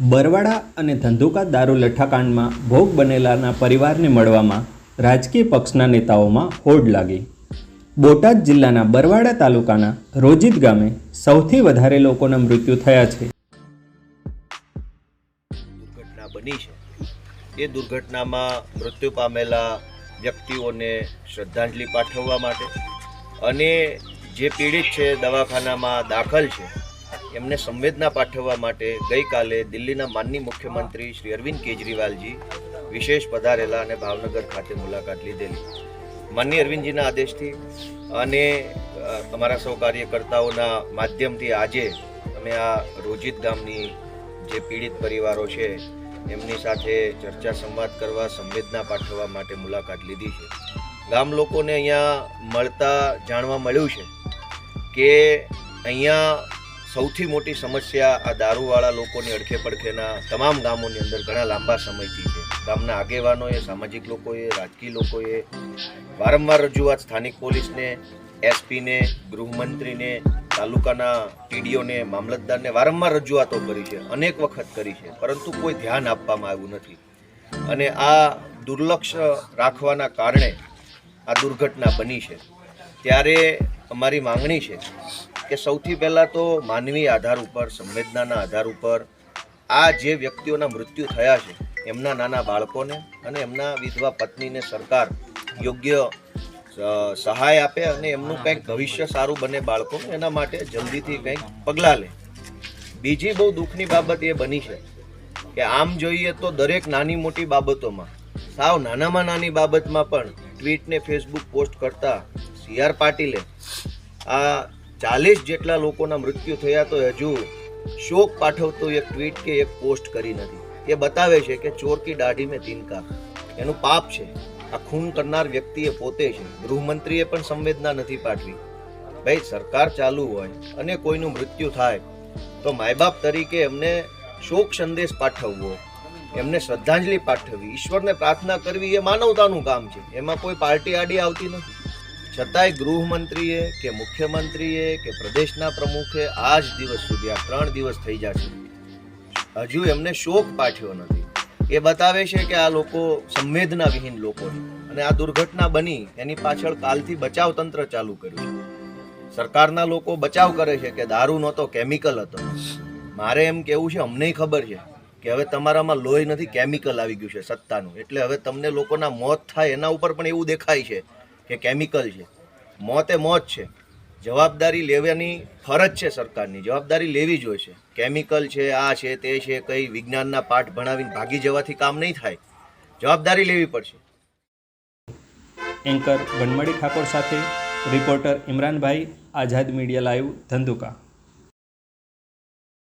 બરવાડા અને ધંધુકા દારૂ લઠ્ઠાકાંડમાં ભોગ બનેલાના પરિવારને મળવામાં રાજકીય પક્ષના નેતાઓમાં હોડ લાગી. બોટાદ જિલ્લાના બરવાડા તાલુકાના રોજિત ગામે સૌથી વધારે લોકોના મૃત્યુ થયા છે. દુર્ઘટના બની છે. એ દુર્ઘટનામાં મૃત્યુ પામેલા વ્યક્તિઓને શ્રદ્ધાંજલિ પાઠવવા માટે અને જે પીડિત છે દવાખાનામાં દાખલ છે એમને સંવેદના પાઠવવા માટે ગઈકાલે દિલ્હીના માનની મુખ્યમંત્રી શ્રી અરવિંદ કેજરીવાલજી વિશેષ પધારેલા અને ભાવનગર ખાતે મુલાકાત લીધેલી. માનની અરવિંદજીના આદેશથી અને તમારા સૌ કાર્યકર્તાઓના માધ્યમથી આજે અમે આ રોજિત ગામની જે પીડિત પરિવારો છે, એમની સાથે ચર્ચા સંવાદ કરવા, સંવેદના પાઠવવા માટે મુલાકાત લીધી છે. ગામ લોકોને અહીંયા મળતા જાણવા મળ્યું છે કે અહીંયા સૌથી મોટી સમસ્યા આ દારૂવાળા લોકોની અડખે પડખેના તમામ ગામોની અંદર ઘણા લાંબા સમયથી છે. ગામના આગેવાનોએ, સામાજિક લોકોએ, રાજકીય લોકોએ વારંવાર રજૂઆત સ્થાનિક પોલીસને, એસપીને, ગૃહમંત્રીને, તાલુકાના ટીડીઓને, મામલતદારને વારંવાર રજૂઆતો કરી છે, અનેક વખત કરી છે, પરંતુ કોઈ ધ્યાન આપવામાં આવ્યું નથી. અને આ દુર્લક્ષ રાખવાના કારણે આ દુર્ઘટના બની છે. ત્યારે અમારી માંગણી છે કે સૌથી પહેલાં તો માનવી આધાર ઉપર, સંવેદનાના આધાર ઉપર આ જે વ્યક્તિઓના મૃત્યુ થયા છે, એમના નાના બાળકોને અને એમના વિધવા પત્નીને સરકાર યોગ્ય સહાય આપે અને એમનું કંઈક ભવિષ્ય સારું બને બાળકોનું, એના માટે જલ્દીથી કંઈક પગલાં લે. બીજી બહુ દુઃખની બાબત એ બની છે કે આમ જોઈએ તો દરેક નાની મોટી બાબતોમાં, સાવ નાનામાં નાની બાબતમાં પણ ટ્વીટને ફેસબુક પોસ્ટ કરતા સી આર પાટીલે આ ચાલીસ જેટલા લોકોના મૃત્યુ થયા તો હજુ શોક પાઠવતો એક ટ્વીટ કે એક પોસ્ટ કરી નથી. એ બતાવે છે કે ચોર કી દાઢી મેં તિનકા એનું પાપ છે. આ ખૂન કરનાર વ્યક્તિએ પોતે છે. ગૃહમંત્રીએ પણ સંવેદના નથી પાઠવી. ભાઈ, સરકાર ચાલુ હોય અને કોઈનું મૃત્યુ થાય, તો માયબાપ તરીકે એમને શોક સંદેશ પાઠવવો, એમને શ્રદ્ધાંજલિ પાઠવવી, ઈશ્વરને પ્રાર્થના કરવી એ માનવતાનું કામ છે. એમાં કોઈ પાર્ટી આડી આવતી નથી. છતાંય ગૃહમંત્રીએ કે મુખ્યમંત્રીએ કે પ્રદેશના પ્રમુખે આ જ દિવસ સુધી, આ ત્રણ દિવસ થઈ જશે હજુ એમને શોક પાઠ્યો નથી. એ બતાવે છે કે આ લોકો સંવેદના વિહીન લોકો છે. અને આ દુર્ઘટના બની, એની પાછળ કાલથી બચાવ તંત્ર ચાલુ કર્યું છે. સરકારના લોકો બચાવ કરે છે કે દારૂ નહોતો, કેમિકલ હતો. મારે એમ કેવું છે, અમને ખબર છે કે હવે તમારામાં લોહી નથી, કેમિકલ આવી ગયું છે સત્તાનું. એટલે હવે તમને લોકોના મોત થાય એના ઉપર પણ એવું દેખાય છે કે કેમિકલ છે. મોત મોત છે. જવાબદારી લેવાની ફરજ છે સરકારની. જવાબદારી લેવી જોઈશે કેમિકલ છે, આ છે, તે છે, કઈ વિજ્ઞાનના પાઠ ભણાવીને ભાગી જવાથી કામ નહીં થાય. જવાબદારી લેવી પડશે. એન્કર વનમળી ઠાકોર સાથે reporter Imranbhai Azad media live Dhandhuka.